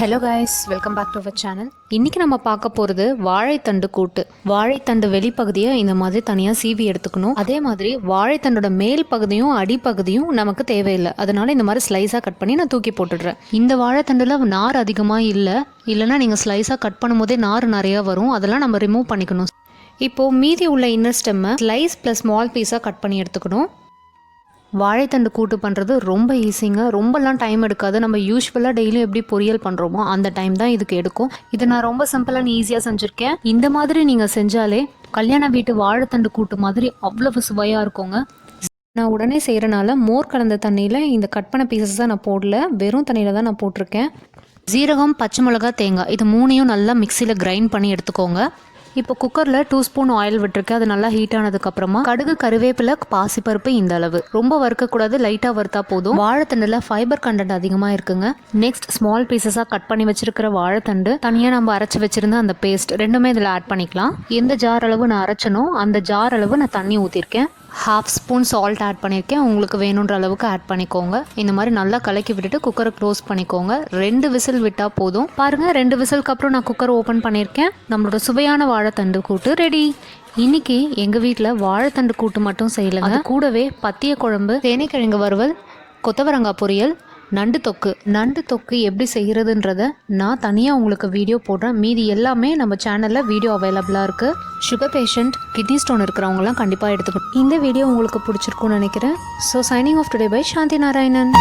Hello guys welcome back to our channel இன்றைக்கி நம்ம பார்க்க போகிறது வாழைத்தண்டு கூட்டு. வாழைத்தண்டு வெளிப்பகுதியை இந்த மாதிரி தனியாக சீவி எடுத்துக்கணும். அதே மாதிரி வாழைத்தண்டோட மேல் பகுதியும் அடிப்பகுதியும் நமக்கு தேவையில்லை. அதனால இந்த மாதிரி ஸ்லைஸாக கட் பண்ணி நான் தூக்கி போட்டுடுறேன். இந்த வாழைத்தண்டில் நார் அதிகமாக இல்லை. இல்லைன்னா நீங்கள் ஸ்லைஸாக கட் பண்ணும்போதே நார் நிறையா வரும். அதெல்லாம் நம்ம ரிமூவ் பண்ணிக்கணும். இப்போது மீதி உள்ள இன்னர் ஸ்டெம்மை ஸ்லைஸ் ப்ளஸ் ஸ்மால் பீஸாக கட் பண்ணி எடுத்துக்கணும். வாழைத்தண்டு கூட்டு பண்ணுறது ரொம்ப ஈஸிங்க ரொம்பலாம் டைம் எடுக்காது. நம்ம யூஸ்வலாக டெய்லியும் எப்படி பொரியல் பண்ணுறோமோ அந்த டைம் தான் இதுக்கு எடுக்கும். இதை நான் ரொம்ப சிம்பிளாக ஈஸியாக செஞ்சுருக்கேன். இந்த மாதிரி நீங்கள் செஞ்சாலே கல்யாண வீட்டு வாழைத்தண்டு கூட்டு மாதிரி அவ்வளவு சுவையாக இருக்குங்க. நான் உடனே செய்கிறனால மோர் கலந்த தண்ணியில் இந்த கட் பண்ண பீசஸ் தான் நான் போடல. வெறும் தண்ணியில் தான் நான் போட்டிருக்கேன். ஜீரகம் பச்சை மிளகா தேங்காய் இது மூணையும் நல்லா மிக்சியில் கிரைண்ட் பண்ணி எடுத்துக்கோங்க. இப்போ குக்கரில் டூ ஸ்பூன் ஆயில் விட்டுருக்கேன். அது நல்லா ஹீட் ஆனதுக்கப்புறமா கடுகு கருவேப்பிலை பாசிப்பருப்பு இந்த அளவு ரொம்ப வறுக்கக்கூடாது லைட்டாக வறுத்தா போதும். வாழைத்தண்டில் ஃபைபர் கண்டென்ட் அதிகமாக இருக்குங்க. நெக்ஸ்ட் ஸ்மால் பீசஸாக கட் பண்ணி வச்சிருக்கிற வாழைத்தண்டு தனியாக நம்ம அரைச்சி வச்சிருந்த அந்த பேஸ்ட் ரெண்டுமே இதில் ஆட் பண்ணிக்கலாம். எந்த ஜார் அளவு நான் அரைச்சனோ அந்த ஜார் அளவு நான் தண்ணி ஊற்றிருக்கேன் ஹாஃப் ஸ்பூன் சால்ட் ஆட் பண்ணியிருக்கேன் உங்களுக்கு வேணுன்ற அளவுக்கு ஆட் பண்ணிக்கோங்க. இந்த மாதிரி நல்லா கலக்கி விட்டுட்டு குக்கரை க்ளோஸ் பண்ணிக்கோங்க. ரெண்டு விசில் விட்டால் போதும். பாருங்கள் ரெண்டு விசிலுக்கு அப்புறம் நான் குக்கர் ஓப்பன் பண்ணியிருக்கேன் நம்மளோட சுவையான வாழைத்தண்டு கூட்டு ரெடி இன்னைக்கு எங்கள் வீட்டில் வாழைத்தண்டு கூட்டு மட்டும் செய்யலைங்க. கூடவே பத்திய குழம்பு தேனைக்கிழங்கு வறுவல் கொத்தவரங்காய் பொரியல் நண்டு தொக்கு. நண்டு தொக்கு எப்படி செய்கிறதுன்றத நான் தனியாக உங்களுக்கு வீடியோ போடுறேன். மீதி எல்லாமே நம்ம சேனலில் வீடியோ அவைலபிளாக இருக்குது சுகர் பேஷண்ட் கிட்னி ஸ்டோன் இருக்கிறவங்களாம் கண்டிப்பாக எடுத்துக்கணும். இந்த வீடியோ உங்களுக்கு பிடிச்சிருக்கும்னு நினைக்கிறேன். So signing off today by Shanthi Narayanan